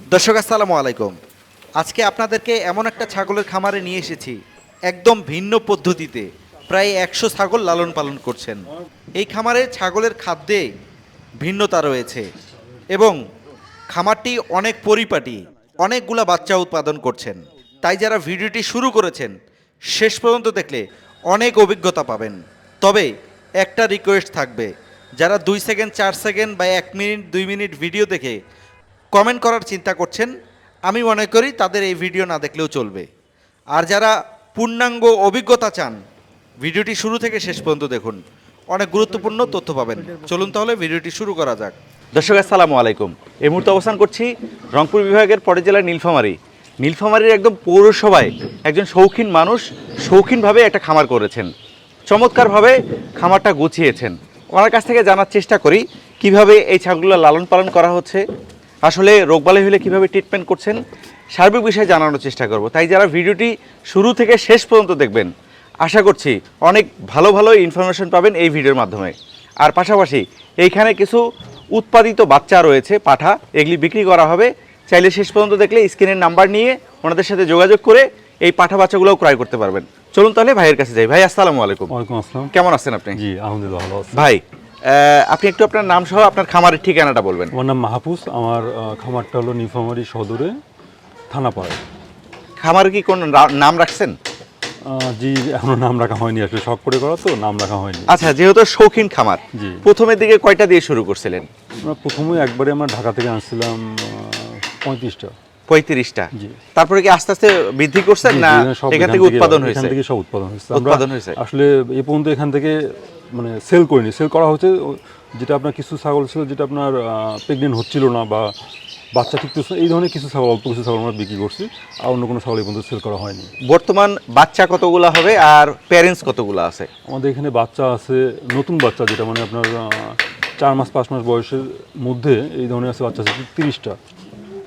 দর্শক, আসসালামু আলাইকুম। আজকে আপনাদেরকে এমন একটা ছাগলের খামারে নিয়ে এসেছি, একদম ভিন্ন পদ্ধতিতে। প্রায় একশো ছাগল লালন পালন করছেন। এই খামারে ছাগলের খাদ্যে ভিন্নতা রয়েছে এবং খামারটি অনেক পরিপাটি, অনেকগুলা বাচ্চা উৎপাদন করছেন। তাই যারা ভিডিওটি শুরু করেছেন, শেষ পর্যন্ত দেখলে অনেক অভিজ্ঞতা পাবেন। তবে একটা রিকোয়েস্ট থাকবে, যারা দুই সেকেন্ড, চার সেকেন্ড বা এক মিনিট, দুই মিনিট ভিডিও দেখে কমেন্ট করার চিন্তা করছেন, আমি মনে করি তাদের এই ভিডিও না দেখলেও চলবে। আর যারা পূর্ণাঙ্গ অভিজ্ঞতা চান, ভিডিওটি শুরু থেকে শেষ পর্যন্ত দেখুন। অনেক গুরুত্বপূর্ণ তথ্য পাবেন। চলুন তাহলে ভিডিওটি শুরু করা যাক। দর্শক, আসসালামু আলাইকুম। এই মুহূর্তে অবস্থান করছি রংপুর বিভাগের পরে জেলার নীলফামারী। নীলফামারীর একদম পৌরসভায় একজন শৌখিন মানুষ শৌখিনভাবে একটা খামার করেছেন। চমৎকারভাবে খামারটা গুছিয়েছেন। ওনার কাছ থেকে জানার চেষ্টা করি, কীভাবে এই ছাগলগুলো লালন পালন করা হচ্ছে আসলে রোগবালাই হলে কীভাবে ট্রিটমেন্ট করছেন সার্বিক বিষয়ে জানানোর চেষ্টা করব। তাই যারা ভিডিওটি শুরু থেকে শেষ পর্যন্ত দেখবেন আশা করছি অনেক ভালো ভালো ইনফরমেশন পাবেন এই ভিডিওর মাধ্যমে। আর পাশাপাশি এইখানে কিছু উৎপাদিত বাচ্চা রয়েছে পাঠা এগুলি বিক্রি করা হবে। চাইলে শেষ পর্যন্ত দেখলে স্ক্রিনের নাম্বার নিয়ে ওনাদের সাথে যোগাযোগ করে এই পাঠা বাচ্চাগুলোও ক্রয় করতে পারবেন। চলুন তাহলে ভাইয়ের কাছে যাই। ভাই আসসালামু আলাইকুম। ওয়ালাইকুম আসসালাম। কেমন আছেন আপনি? জি আলহামদুলিল্লাহ ভালো ভাই আপনি একটু আপনার নাম সহ আপনার খামারের ঠিকানাটা বলবেন। আমার নাম মাহফুজ আমার খামারটা হলো নীলফামারী সদরে থানাপাড়ায় খামার কি কোন নাম রাখছেন? জি এখনও নাম রাখা হয়নি আসলে শখ করে করা তো নাম রাখা হয়নি। আচ্ছা যেহেতু শৌখিন খামার জি। প্রথমের দিকে কয়টা দিয়ে শুরু করছিলেন? আমরা প্রথমে একবারে আমরা ঢাকা থেকে আনছিলাম পঁয়ত্রিশটা। পঁয়ত্রিশটা। জি। তারপরে কি আস্তে আস্তে বৃদ্ধি করছেন না এখান থেকে উৎপাদন হয়েছে? এখান থেকে সব উৎপাদন হয়েছে। উৎপাদন হয়েছে। আসলে এ পর্যন্ত এখান থেকে মানে সেল করিনি। সেল করা হচ্ছে যেটা আপনার কিছু ছাগল ছিল যেটা আপনার প্রেগনেন্ট হচ্ছিল না বা বাচ্চা ঠিক এই ধরনের কিছু ছাগল অল্প কিছু ছাগল আমরা বিক্রি করছি আর অন্য কোনো ছাগল এই পর্যন্ত সেল করা হয়নি। বর্তমান বাচ্চা কতগুলো হবে আর প্যারেন্টস কতগুলো আছে? আমাদের এখানে বাচ্চা আছে নতুন বাচ্চা যেটা মানে আপনার চার মাস পাঁচ মাস বয়সের মধ্যে এই ধরনের আছে বাচ্চা আছে তিরিশটা।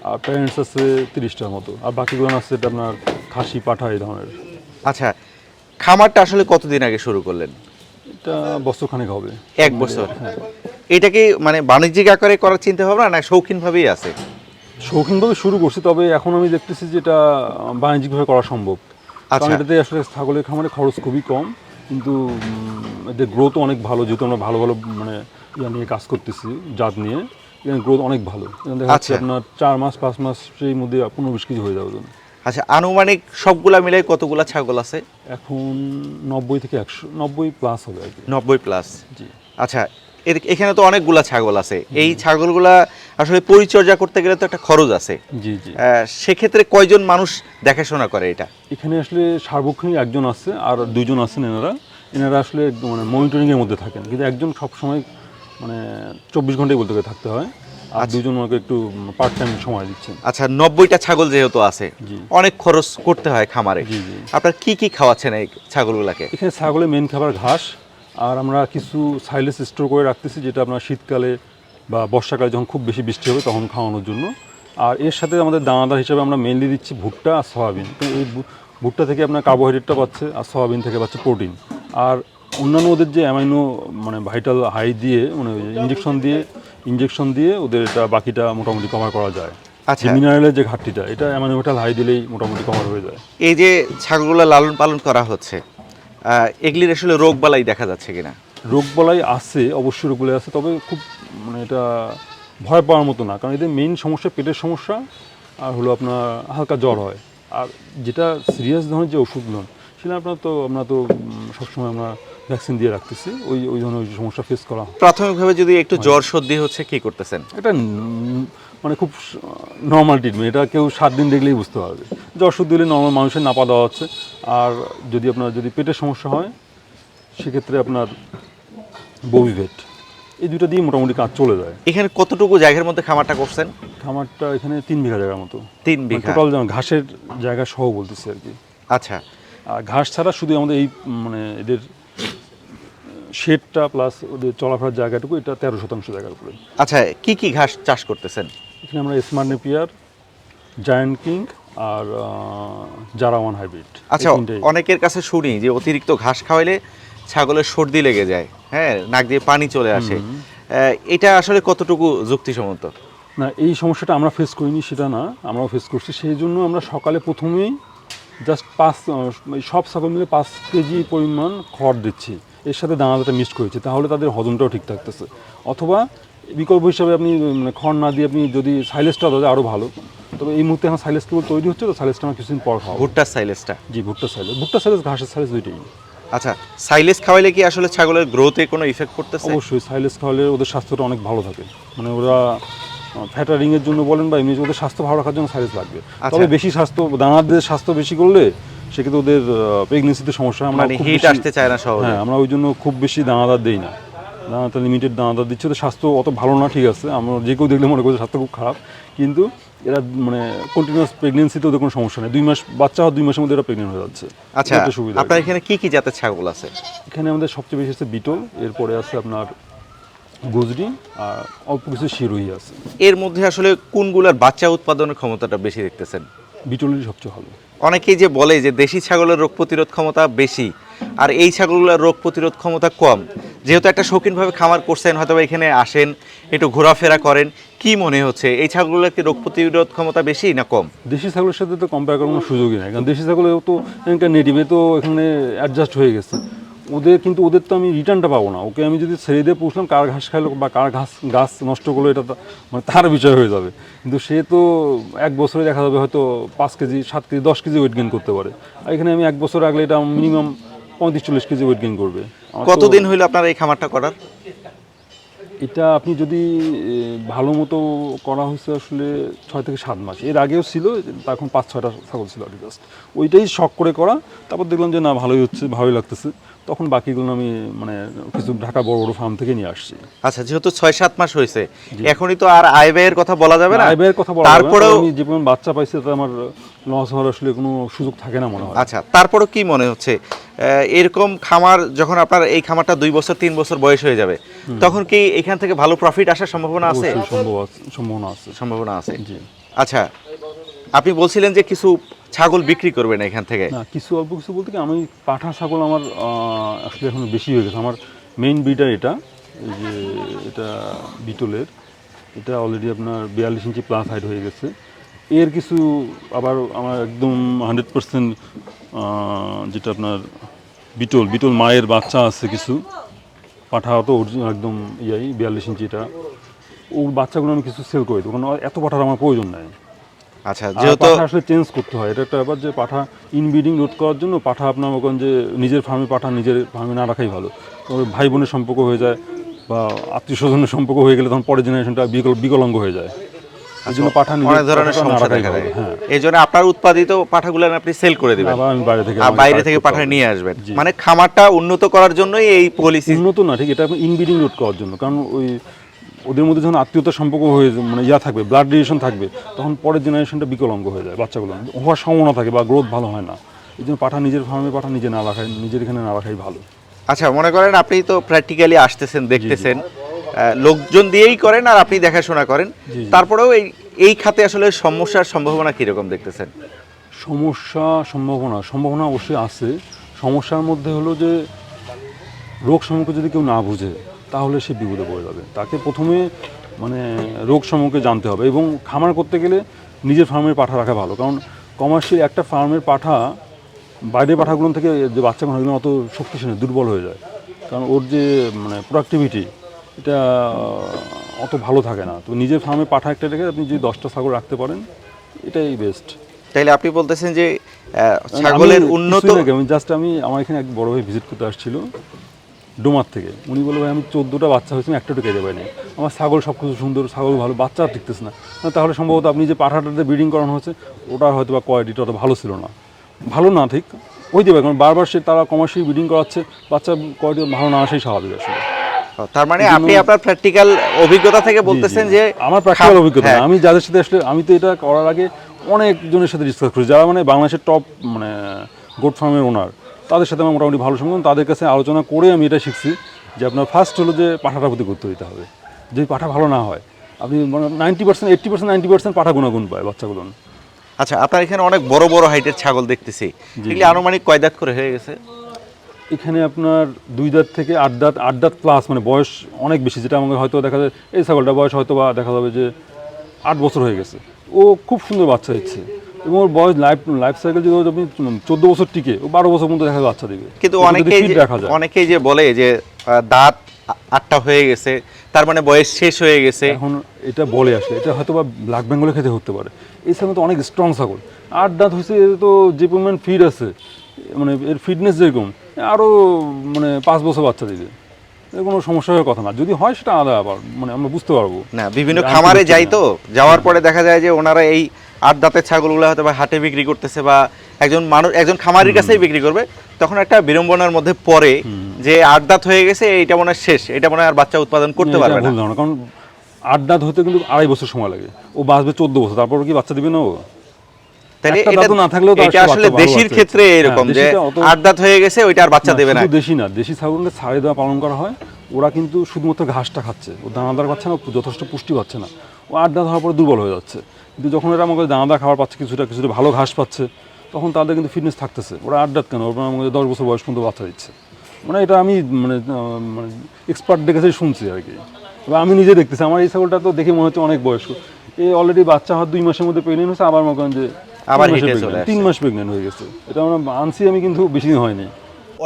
আর প্যারেন্টস আছে তিরিশটার মতো। আর বাকিগুলো আছে এটা আপনার খাসি পাঠা এই ধরনের। আচ্ছা খামারটা আসলে কতদিন আগে শুরু করলেন? এটা বছরখানেক হবে এক বছর এটা কি মানে বাণিজ্যিক আকারে করার চিন্তা ভাবনা না শৌখিনভাবেই আছে শৌখিনভাবে শুরু করছি তবে এখন আমি দেখতেছি যে এটা বাণিজ্যিকভাবে করা সম্ভব কারণ আচ্ছা। এটাতে আসলে ছাগলের খামারে খরচ খুবই কম কিন্তু এদের গ্রোথ অনেক ভালো যেহেতু আমরা ভালো ভালো মানে ইয়া নিয়ে কাজ করতেছি জাত নিয়ে গ্রোথ অনেক ভালো দেখা যাচ্ছে আচ্ছা। আপনার চার মাস পাঁচ মাস সেই মধ্যে পনেরো বিশ কেজি হয়ে যাবে। আচ্ছা আনুমানিক সবগুলা মিলে কতগুলা ছাগল আছে? এখন নব্বই থেকে একশো নব্বই প্লাস হবে আর কি। নব্বই প্লাস জি। আচ্ছা এর- এখানে তো অনেকগুলা ছাগল আছে। এই ছাগলগুলা আসলে পরিচর্যা করতে গেলে তো একটা খরচ আছে। জি জি। সেক্ষেত্রে কয়জন মানুষ দেখাশোনা করে এটা? এখানে আসলে সার্বক্ষণিক একজন আছে আর দুজন আছেন এনারা। এনারা আসলে মানে মনিটরিংয়ের মধ্যে থাকেন। কিন্তু একজন সবসময় মানে চব্বিশ ঘন্টাই বলতে গেলে থাকতে হয়। আর দুজন ওনাকে একটু পার্ট টাইম সময় দিচ্ছেন। আচ্ছা নব্বইটা ছাগল যেহেতু আছে অনেক খরচ করতে হয় খামারে। আপনার কি কি খাওয়াচ্ছেন এই ছাগলগুলাকে? এখানে ছাগলের মেন খাবার ঘাস আর আমরা কিছু সাইলেস স্টোর করে রাখতেছি যেটা আপনার শীতকালে বা বর্ষাকালে যখন খুব বেশি বৃষ্টি হবে তখন খাওয়ানোর জন্য। আর এর সাথে আমাদের দানাদার হিসাবে আমরা মেনলি দিচ্ছি ভুট্টা আর সয়াবিন। এই ভুট্টা থেকে আপনার কার্বোহাইড্রেটটা পাচ্ছে আর সয়াবিন থেকে পাচ্ছে প্রোটিন আর অন্যান্য ওদের যে অ্যামাইনো মানে ভাইটাল হাই দিয়ে মানে ইঞ্জেকশন দিয়ে ইঞ্জেকশন দিয়ে ওদের এটা বাকিটা মোটামুটি কভার করা যায়। আচ্ছা। মিনারেলের যে ঘাটতিটা এটা অ্যামাইনো ভাইটাল হাই দিলেই মোটামুটি কভার হয়ে যায়। এই যে ছাগলগুলো লালন পালন করা হচ্ছে এগুলির আসলে রোগ বালাই দেখা যাচ্ছে কিনা? রোগ বলাই আছে অবশ্যই রোগগুলো আছে তবে খুব মানে এটা ভয় পাওয়ার মতো না কারণ এদের মেইন সমস্যা পেটের সমস্যা আর হলো আপনার হালকা জ্বর হয়। আর যেটা সিরিয়াস ধরনের যে ওষুধগুলো সেটা আপনার তো আমরা তো সবসময় আমরা ভ্যাকসিন দিয়ে রাখতেছি ওই ওই ধরনের সমস্যা ফেস করা। প্রাথমিকভাবে যদি একটু জ্বর সর্দি হচ্ছে কি করতেছেন? এটা মানে খুব নর্মাল ট্রিটমেন্ট এটা কেউ সাত দিন দেখলেই বুঝতে পারবে। জ্বর শুদ্ধ দিলে নর্মাল মানুষের নাপা দেওয়া হচ্ছে। আর যদি আপনার যদি পেটের সমস্যা হয় সেক্ষেত্রে আপনার ববিভেট। এই দুটো দিয়ে মোটামুটি কাজ চলে যায়। এখানে কতটুকু জায়গার মধ্যে খামারটা করছেন? খামারটা এখানে তিন বিঘা জায়গার মতো। তিন বিঘা। টোটাল যেমন ঘাসের জায়গা সহ বলতেছি আর কি। আচ্ছা। আর ঘাস ছাড়া শুধু আমাদের এই মানে এদের শেডটা প্লাস ওদের চলাফেরার জায়গাটুকু এটা তেরো শতাংশ জায়গার উপরে। আচ্ছা কি কি ঘাস চাষ করতেছেন? এখানে আমরা স্মার্ট নেপিয়ার জায়ান্ট কিং আর জারাওয়ান হাইব্রিড আচ্ছা অনেকের কাছে শুনি যে অতিরিক্ত ঘাস খাওয়াইলে ছাগলের সর্দি লেগে যায় হ্যাঁ নাক দিয়ে পানি চলে আসে। এটা আসলে কতটুকু যুক্তিসম্মত? না এই সমস্যাটা আমরা ফেস করিনি সেটা না। আমরাও ফেস করছি। সেই জন্য আমরা সকালে প্রথমেই জাস্ট পাঁচ সব ছাগল মিলে পাঁচ কেজি পরিমাণ খড় দিচ্ছি। এর সাথে দানাদারটা মিক্সড করেছি তাহলে তাদের হজমটাও ঠিক থাকতেছে। অথবা বিকল্প হিসাবে আপনি মানে খড় না দিয়ে আপনি যদি সাইলেসটা দেওয়া আরও ভালো। তবে এই মুহূর্তে এখন সাইলেস কেবল তৈরি হচ্ছে তো সাইলেসটা আমরা কিছুদিন পর খাব ভুট্টার সাইলেসটা জি ভুট্টা সাইলেস ভুট্টা সাইলেস ঘাসের সাইলেস দুইটাই। আচ্ছা সাইলেস খাওয়াইলে কি আসলে ছাগলের গ্রোথে কোনো ইফেক্ট পড়তেছে? অবশ্যই সাইলেস খাওয়ালে ওদের স্বাস্থ্যটা অনেক ভালো থাকে। মানে ওরা ফ্যাটারিং এর জন্য বলেন বা এমনি ওদের স্বাস্থ্য ভালো রাখার জন্য সাইলেস লাগবে। আচ্ছা। তবে বেশি স্বাস্থ্য দানাদের স্বাস্থ্য বেশি করলে সেক্ষেত্রে ওদের প্রেগনেন্সিতে সমস্যা আমরা মানে হিট আসতে চায় না সহজে। হ্যাঁ আমরা ওই জন্য খুব বেশি দানাদার দেই না। দানাটা লিমিটেড দানাদার দিচ্ছে ওদের স্বাস্থ্য অত ভালো না ঠিক আছে। আমরা যে কেউ দেখলে মনে করি স্বাস্থ্য খুব খারাপ। কিন্তু এরা মানে কন্টিনিউয়াস প্রেগনেন্সিতে ওদের কোনো সমস্যা নেই। দুই মাস বাচ্চা হওয়ার দুই মাসের মধ্যে এরা প্রেগনেন্ট হয়ে যাচ্ছে। আচ্ছা সুবিধা আপনার এখানে কি কি জাতের ছাগল আছে? এখানে আমাদের সবচেয়ে বেশি আছে বিটল এরপরে আছে আপনার গুজরি আর অল্প কিছু শিরোই আছে। এর মধ্যে আসলে কোনগুলোর বাচ্চা উৎপাদনের ক্ষমতাটা বেশি দেখতেছেন? বিটলেরই সবচেয়ে ভালো। অনেকেই যে বলে যে দেশি ছাগলের রোগ প্রতিরোধ ক্ষমতা বেশি, আর এই ছাগলগুলোর রোগ প্রতিরোধ ক্ষমতা কম। যেহেতু একটা শৌখিনভাবে খামার করছেন, হয়তো এখানে আসেন, একটু ঘোরাফেরা করেন, কি মনে হচ্ছে? এই ছাগলগুলোর কি রোগ প্রতিরোধ ক্ষমতা বেশি না কম? দেশি ছাগলের সাথে তো কম্পেয়ার করার কোনো সুযোগই নাই। কারণ দেশি ছাগলের তো নেটিভে তো এখানে অ্যাডজাস্ট হয়ে গেছে। ওদের কিন্তু ওদের তো আমি রিটার্নটা পাবো না। ওকে আমি যদি ছেড়ে দিয়ে পুষলাম, কার ঘাস খাইলো বা কার ঘাস গাছ নষ্ট করল, এটা মানে তার বিষয় হয়ে যাবে। কিন্তু সে তো এক বছরে দেখা যাবে হয়তো পাঁচ কেজি, সাত কেজি, দশ কেজি ওয়েট গেইন করতে পারে। আর এখানে আমি এক বছর আগলে এটা মিনিমাম পঁয়ত্রিশ চল্লিশ কেজি ওয়েট গেইন করবে। কতদিন হইল আপনার এই খামারটা করার? এটা আপনি যদি ভালো মতো করা হয়েছে আসলে ছয় থেকে সাত মাস। এর আগেও ছিল তখন পাঁচ ছয়টা ছাগল ছিল আর জাস্ট ওইটাই শখ করে করা তারপর দেখলাম যে না ভালোই হচ্ছে ভালোই লাগতেছে। তখন বাকিগুলো আমি মানে কিছু ঢাকা বড় বড় ফার্ম থেকে নিয়ে আসছি। আচ্ছা যেহেতু ছয় সাত মাস হয়েছে এখনই তো আর আয় ব্যয়ের কথা বলা যাবে না? আয় ব্যয়ের কথা বলা তারপরেও আমি যে পরিমাণ বাচ্চা পাইছি তাতে আমার লস হওয়ার আসলে কোনো সুযোগ থাকে না মনে হয়। আচ্ছা তারপরেও কি মনে হচ্ছে? এরকম খামার যখন আপনার এই খামারটা দুই বছর তিন বছর বয়স হয়ে যাবে তখন কি এখান থেকে ভালো প্রফিট আসার সম্ভাবনা আছে? সম্ভাবনা আছে। সম্ভাবনা আছে। আচ্ছা আপনি বলছিলেন যে কিছু ছাগল বিক্রি করবেন এখান থেকে। কিছু অল্প কিছু বলতে কি আমি পাঠা ছাগল আমার আসলে এখন বেশি হয়ে গেছে। আমার মেইন ব্রিডার এটা এই যে এটা বিটলের। এটা অলরেডি আপনার বিয়াল্লিশ ইঞ্চি প্লাস হাইট হয়ে গেছে। এর কিছু আবার আমার একদম হান্ড্রেড পার্সেন্ট যেটা আপনার বিটল বিটল মায়ের বাচ্চা আছে কিছু। পাঠা তো একদম ইয়াই বিয়াল্লিশ ইঞ্চি এটা। ওর বাচ্চাগুলো আমি কিছু সেল করে দেবো কারণ এত পাঠার আমার প্রয়োজন নাই। আচ্ছা যেহেতু আসলে চেঞ্জ করতে হয় এটা একটা ব্যাপার যে পাঠা ইনব্রিডিং রোধ করার জন্য পাঠা আপনার করেন যে নিজের ফার্মে পাঠা নিজের ফার্মে না রাখাই ভালো। তবে ভাই বোনের সম্পর্ক হয়ে যায় বা আত্মীয় স্বজনের সম্পর্ক হয়ে গেলে তখন পরের জেনারেশনটা বিকল বিকলাঙ্গ হয়ে যায়। এই জন্য পাঠা অনেক ধরনের সমস্যা দেখা দেয়। হ্যাঁ। এই জন্য আপনার উৎপাদিত পাঠাগুলো আপনি সেল করে দিবেন। আমি বাইরে থেকে বাইরে থেকে পাঠা নিয়ে আসবেন। মানে খামারটা উন্নত করার জন্যই এই পলিসি উন্নত না ঠিক এটা ইনব্রিডিং রোধ করার জন্য। কারণ ওই ওদের মধ্যে যখন আত্মীয়তার সম্পর্ক হয়ে মানে ইয়া থাকবে ব্লাড রিলেশন থাকবে তখন পরের জেনারেশনটা বিকলাঙ্গ হয়ে যায় বাচ্চাগুলো। হওয়ার সম্ভাবনা থাকে বা গ্রোথ ভালো হয় না। এই জন্য পাঠা নিজের ফার্মে পাঠা নিজে না রাখাই নিজের এখানে না রাখাই ভালো। আচ্ছা মনে করেন আপনি তো প্র্যাকটিক্যালি আসতেছেন দেখতেছেন। লোকজন দিয়েই করেন আর আপনি দেখাশোনা করেন। তারপরেও এই এই খাতে আসলে সমস্যার সম্ভাবনা কীরকম দেখতেছেন? সমস্যা সম্ভাবনা সম্ভাবনা অবশ্যই আছে। সমস্যার মধ্যে হলো যে রোগ সম্পর্কে যদি কেউ না বুঝে তাহলে সে বিপদে পড়ে যাবে। তাকে প্রথমে মানে রোগ সম্পর্কে জানতে হবে এবং খামার করতে গেলে নিজের ফার্মের পাঠা রাখা ভালো। কারণ কমার্শিয়াল একটা ফার্মের পাঠা বাইরের পাঠাগুলো থেকে যে বাচ্চাগুলো এগুলো অত শক্তিশালী দুর্বল হয়ে যায়। কারণ ওর যে মানে প্রোডাক্টিভিটি এটা অত ভালো থাকে না। তো নিজের ফার্মে পাঠা একটা রেখে আপনি যদি দশটা ছাগল রাখতে পারেন এটাই বেস্ট তাইলে আপনি বলতেছেন যে ছাগলের উন্নত আমি জাস্ট আমি আমার এখানে এক বড় ভাই ভিজিট করতে আসছিল ডোমার থেকে। উনি বলে ভাই আমি চোদ্দোটা বাচ্চা হয়েছে একটা কেটে পাইনি আমার ছাগল সব কিছু সুন্দর ছাগল ভালো বাচ্চা আর টিকতেছে না। না, তাহলে সম্ভবত আপনি যে পাঠাটাতে ব্রিডিং করানো হচ্ছে ওটার হয়তো বা কোয়ালিটিটা অত ভালো ছিল না। ভালো না ঠিক? হইতে পারে কারণ বারবার সে তারা কমার্শিয়াল ব্রিডিং করাচ্ছে বাচ্চা কোয়ালিটি ভালো না আসাই স্বাভাবিক আসলে। তার মানে আপনি আপনার প্র্যাকটিক্যাল অভিজ্ঞতা থেকে বলতেছেন। যে আমার প্র্যাকটিক্যাল অভিজ্ঞতা হ্যাঁ, আমি যাদের সাথে আসলে আমি তো এটা করার আগে অনেক জনের সাথে ডিসকাস করেছি। যারা মানে বাংলাদেশের টপ মানে গোট ফার্মের ওনার তাদের সাথে আমার মোটামুটি ভালো সম্পর্ক তাদের কাছে আলোচনা করে আমি এটা শিখছি যে আপনার ফার্স্ট হলো যে পাঠাটার প্রতি গুরুত্ব দিতে হবে। যদি পাঠা ভালো না হয় আপনি মানে ninety percent eighty percent ninety percent পাঠা গুণাগুণ পায় বাচ্চাগুলো। আচ্ছা আপনার এখানে অনেক বড় বড় হাইটের ছাগল দেখতেছি। এগুলি আনুমানিক কয় দাঁত করে হয়ে গেছে? এখানে আপনার দুই দাঁত থেকে আট দাঁত আট দাঁত প্লাস মানে বয়স অনেক বেশি যেটা আমাকে হয়তো দেখা যায় এই ছাগলটা বয়স হয়তো বা দেখা যাবে যে আট বছর হয়ে গেছে। ও খুব সুন্দর বাচ্চা দিচ্ছে এবং ওর বয়স লাইফ লাইফ সাইকেল যদি আপনি চোদ্দ বছর টিকে ও বারো বছর মধ্যে দেখা যায় বাচ্চা দিবে। কিন্তু অনেকেই দেখা যায়। অনেকেই যে বলে যে দাঁত আটটা হয়ে গেছে তার মানে বয়স শেষ হয়ে গেছে। এখন এটা বলে আসলে এটা হয়তো বা ব্ল্যাক বেঙ্গলের খেতে হতে পারে। এই ছাগল তো অনেক স্ট্রং ছাগল। আট দাঁত হয়েছে তো যে পরিমাণ ফিড আছে মানে এর ফিটনেস যেরকম আরও মানে পাঁচ বছর বাচ্চা দিবে। কোনো সমস্যা হওয়ার কথা না। যদি হয় সেটা আলাদা আবার মানে আমরা বুঝতে পারব। না বিভিন্ন খামারে যাই তো। যাওয়ার পরে দেখা যায় যে ওনারা এই আট দাঁতের ছাগলগুলো হয়তো বা হাটে বিক্রি করতেছে বা একজন মানুষ একজন খামারির কাছেই বিক্রি করবে। তখন একটা বিড়ম্বনার মধ্যে পড়ে যে আট দাঁত হয়ে গেছে এইটা মনে হয় শেষ। এটা মনে হয় আর বাচ্চা উৎপাদন করতে পারবে না। কারণ আট দাঁত হতে কিন্তু আড়াই বছর সময় লাগে। ও বাঁচবে চোদ্দ বছর তারপর কি বাচ্চা দিবে না ও? তাহলে এটা না থাকলেও এটা আসলে দেশির ক্ষেত্রে এরকম যে দেশিটা আট দাঁত হয়ে গেছে ওইটা আর বাচ্চা দেবে না। দেশি না দেশি ছাগলকে ছাড়ে দেওয়া পালন করা হয়। ওরা কিন্তু শুধুমাত্র ঘাসটা খাচ্ছে ও দানাদার পাচ্ছে না যথেষ্ট পুষ্টি পাচ্ছে না। ও আট দাঁত হওয়ার পরে দুর্বল হয়ে যাচ্ছে। কিন্তু যখন এরা আমাকে দানাদার খাবার পাচ্ছে কিছুটা কিছুটা ভালো ঘাস পাচ্ছে তখন তাদের কিন্তু ফিটনেস থাকতেছে। ওরা আট দাঁত কেন? ওরা আমাকে দশ বছর বয়স পর্যন্ত বাচ্চা দিচ্ছে। মানে এটা আমি মানে মানে এক্সপার্টদের কাছে শুনছি আর কি। এবার আমি নিজে দেখতেছি আমার এই ছাগলটা তো দেখে মনে হচ্ছে অনেক বয়স্ক। এ অলরেডি বাচ্চা হওয়ার দুই মাসের মধ্যে প্রেগনেন্ট হয়েছে আবার মনে করেন যে আবার হিটে চলে। তিন মাস প্রেগনেন্ট হয়ে গেছে। এটা আমরা আনছি আমি কিন্তু বেশি দিন হয়নি।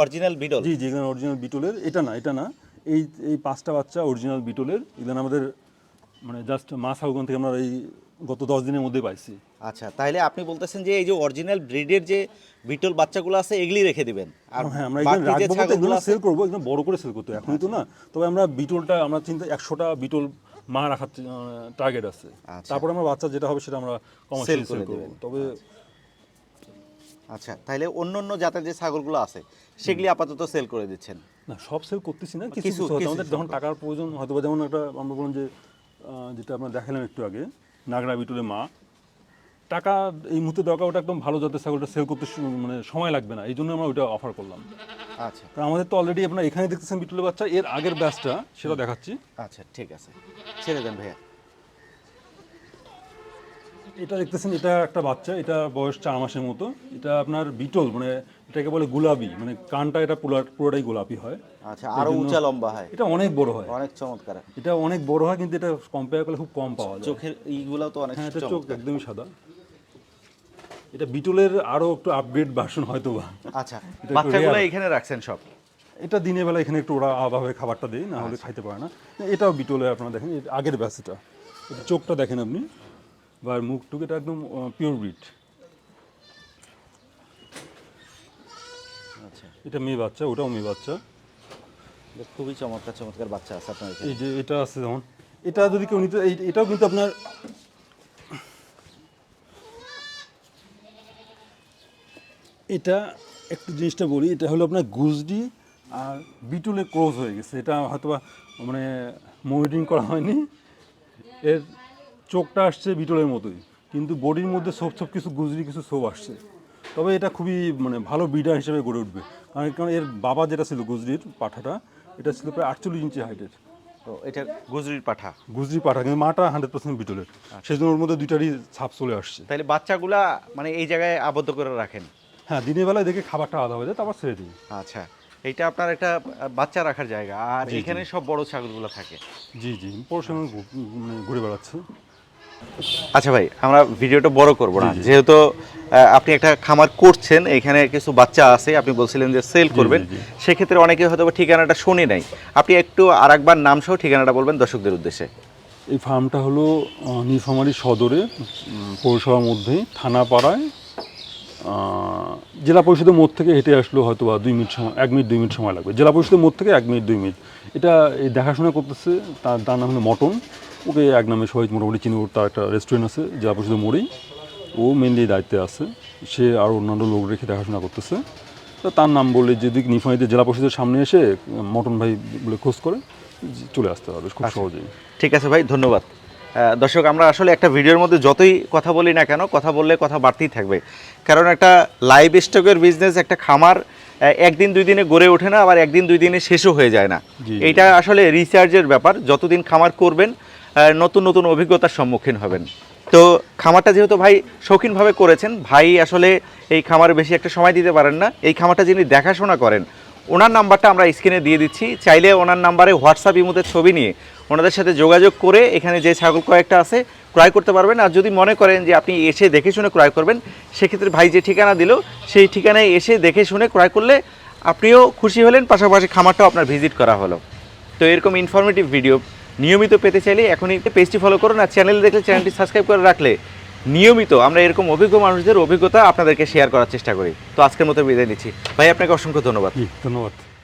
অরিজিনাল বিডল জি জি এখানে অরিজিনাল বিটলের এটা না এটা না। এই এই পাঁচটা বাচ্চা অরিজিনাল বিটলের আমাদের মানে জাস্ট মাছ হাউগান থেকে আমরা এই গত দশ দিনের মধ্যে পাইছি। আচ্ছা তাহলে আপনি বলতেছেন যে এই যে অরিজিনাল ব্রিডের যে বিটল বাচ্চাগুলো আছে এগুলি রেখে দিবেন। আর হ্যাঁ আমরা এখানে রাখব এগুলো সেল করব একদম বড় করে সেল করতে হবে। এখনই তো না। তবে আমরা বিটলটা আমরা চিন্তা একশোটা বিটল মা রাখার টার্গেট আছে। আচ্ছা। তারপরে আমরা বাচ্চা যেটা হবে সেটা আমরা কমার্শিয়াল করে সেল করব তবে আচ্ছা তাহলে অন্য অন্য জাতের যে ছাগলগুলো আছে সেগুলি আপাতত সেল করে দিচ্ছেন। না সব সেল করতেছি না কিছু কিছু- আমাদের যখন টাকার প্রয়োজন হয়তো যেমন একটা আমরা বলুন যে যেটা আমরা দেখালাম একটু আগে নাগরা বিটুলের মা। টাকা এই মুহূর্তে দরকার ওটা একদম ভালো জাতের ছাগলটা সেল করতে মানে সময় লাগবে না। এই জন্য আমরা ওইটা অফার করলাম। আচ্ছা। কারণ আমাদের তো অলরেডি আপনার এখানে দেখতেছেন বিটুলের বাচ্চা এর আগের ব্যাচটা সেটা দেখাচ্ছি। আচ্ছা ঠিক আছে। ছেড়ে দেন ভাইয়া। এটা দেখতেছেন এটা একটা বাচ্চা এটা বয়স চার মাসের মতো। এটা আপনার বিটল মানে এটাকে বলে গোলাপি মানে কানটা এটা পুরা- পুরোটাই গোলাপি হয়। আচ্ছা আরও উঁচা লম্বা হয়। এটা অনেক বড় হয়। অনেক চমৎকার। এটা অনেক বড় হয় কিন্তু এটা কম্পেয়ার করলে খুব কম পাওয়া যায়। চোখের ইগুলাও তো অনেক হ্যাঁ এটা চোখ একদমই সাদা। এটা বিটলের আরও একটু আপগ্রেড ভার্সন হয়তো বা আচ্ছা বাচ্চাগুলো এখানে রাখছেন সব? এটা দিনের বেলা এখানে একটু ওরা আলাদাভাবে খাবারটা দেয় না হলে খাইতে পারে না। এটাও বিটলের আপনারা দেখেন আগের ব্যাস এটা। এটা চোখটা দেখেন আপনি বা মুখ টুক এটা একদম পিওর ব্রিড আচ্ছা। এটা মেয়ে বাচ্চা ওটাও মেয়ে বাচ্চা। খুবই চমৎকার চমৎকার বাচ্চা আছে আপনার এই যে এটা আছে যেমন এটা যদি কেউ নিতে এটাও কিন্তু আপনার এটা একটু জিনিসটা বলি এটা হলো আপনার গুজডি আর বিটুলে ক্রস হয়ে গেছে। এটা হয়তো বা মানে মনিটরিং করা হয়নি। এর চোখটা আসছে বিটলের মতোই কিন্তু বডির মধ্যে সব সব কিছু গুজরি কিছু সব আসছে। তবে এটা খুবই মানে ভালো ব্রিডার হিসেবে গড়ে উঠবে। কারণ কারণ এর বাবা যেটা ছিল গুজরির পাঠাটা এটা ছিল প্রায় আটচল্লিশ ইঞ্চি হাইটের তো এটা গুজরির পাঠা? গুজরি পাঠা কিন্তু মাটা হান্ড্রেড পার্সেন্ট বিটলের। সেই জন্য ওর মধ্যে দুইটারই ছাপ চলে আসছে। তাহলে বাচ্চাগুলা মানে এই জায়গায় আবদ্ধ করে রাখেন? হ্যাঁ দিনের বেলায় দেখে খাবারটা আলাদা হয়ে যায় তারপর ছেড়ে দিই। আচ্ছা এইটা আপনার একটা বাচ্চা রাখার জায়গা আর এখানে সব বড় ছাগলগুলো থাকে। জি জি পড়াশোনা মানে ঘুরে বেড়াচ্ছে। আচ্ছা ভাই আমরা ভিডিওটা বড় করব না। যেহেতু আপনি একটা খামার করছেন এখানে কিছু বাচ্চা আছে আপনি বলছিলেন যে সেল করবেন। সেক্ষেত্রে অনেকে হয়তো ঠিকানাটা শুনে নাই। আপনি একটু আর একবার নাম সহ ঠিকানাটা বলবেন দর্শকদের উদ্দেশ্যে। এই ফার্মটা হলো নীলফামারী সদরে পৌরসভার মধ্যেই থানাপাড়ায় জেলা পরিষদের মোড় থেকে হেঁটে আসলো হয়তো বা দুই মিনিট সময় এক মিনিট দুই মিনিট সময় লাগবে। জেলা পরিষদের মোড় থেকে এক মিনিট দুই মিনিট। এটা এই দেখাশোনা করতেছে তার তার নাম হলো মটন। ওকে এক নামে সবাই মোটামুটি চিনি ওর তার একটা রেস্টুরেন্ট আছে জেলা পরিষদের মোড়েই। ও মেনলি দায়িত্বে আছে। সে আর অন্যান্য লোক রেখে দেখাশোনা করতেছে। তো তার নাম বললে যদি নিফাইতে জেলা পরিষদের সামনে এসে মটন ভাই বলে খোঁজ করে চলে আসতে হবে খুব সহজেই। ঠিক আছে ভাই ধন্যবাদ। দর্শক আমরা আসলে একটা ভিডিওর মধ্যে যতই কথা বলি না কেন কথা বললে কথা বাড়তেই থাকবে। কারণ একটা লাইভ স্টকের বিজনেস একটা খামার একদিন দুই দিনে গড়ে ওঠে না আবার একদিন দুই দিনে শেষও হয়ে যায় না। জি। এইটা আসলে রিচার্জের ব্যাপার। যতদিন খামার করবেন নতুন নতুন অভিজ্ঞতার সম্মুখীন হবেন। তো খামারটা যেহেতু ভাই শৌখিনভাবে করেছেন ভাই আসলে এই খামারে বেশি একটা সময় দিতে পারেন না। এই খামারটা যিনি দেখাশোনা করেন ওনার নাম্বারটা আমরা স্ক্রিনে দিয়ে দিচ্ছি। চাইলে ওনার নাম্বারে হোয়াটসঅ্যাপ ইমুতে ছবি নিয়ে ওনাদের সাথে যোগাযোগ করে এখানে যে ছাগল কয়েকটা আছে, ক্রয় করতে পারবেন। আর যদি মনে করেন যে আপনি এসে দেখে শুনে ক্রয় করবেন, সেক্ষেত্রে ভাই যে ঠিকানা দিল, সেই ঠিকানায় এসে দেখে শুনে ক্রয় করলে আপনিও খুশি হলেন। পাশাপাশি খামারটাও আপনার ভিজিট করা হলো। তো এরকম ইনফরমেটিভ ভিডিও নিয়মিত পেতে চাইলে এখনই পেজটি ফলো করুন আর চ্যানেল দেখলে চ্যানেলটি সাবস্ক্রাইব করে রাখলে নিয়মিত আমরা এরকম অভিজ্ঞ মানুষদের অভিজ্ঞতা আপনাদেরকে শেয়ার করার চেষ্টা করি। তো আজকের মতো বিদায় নিচ্ছি। ভাই, আপনাকে অসংখ্য ধন্যবাদ। ধন্যবাদ।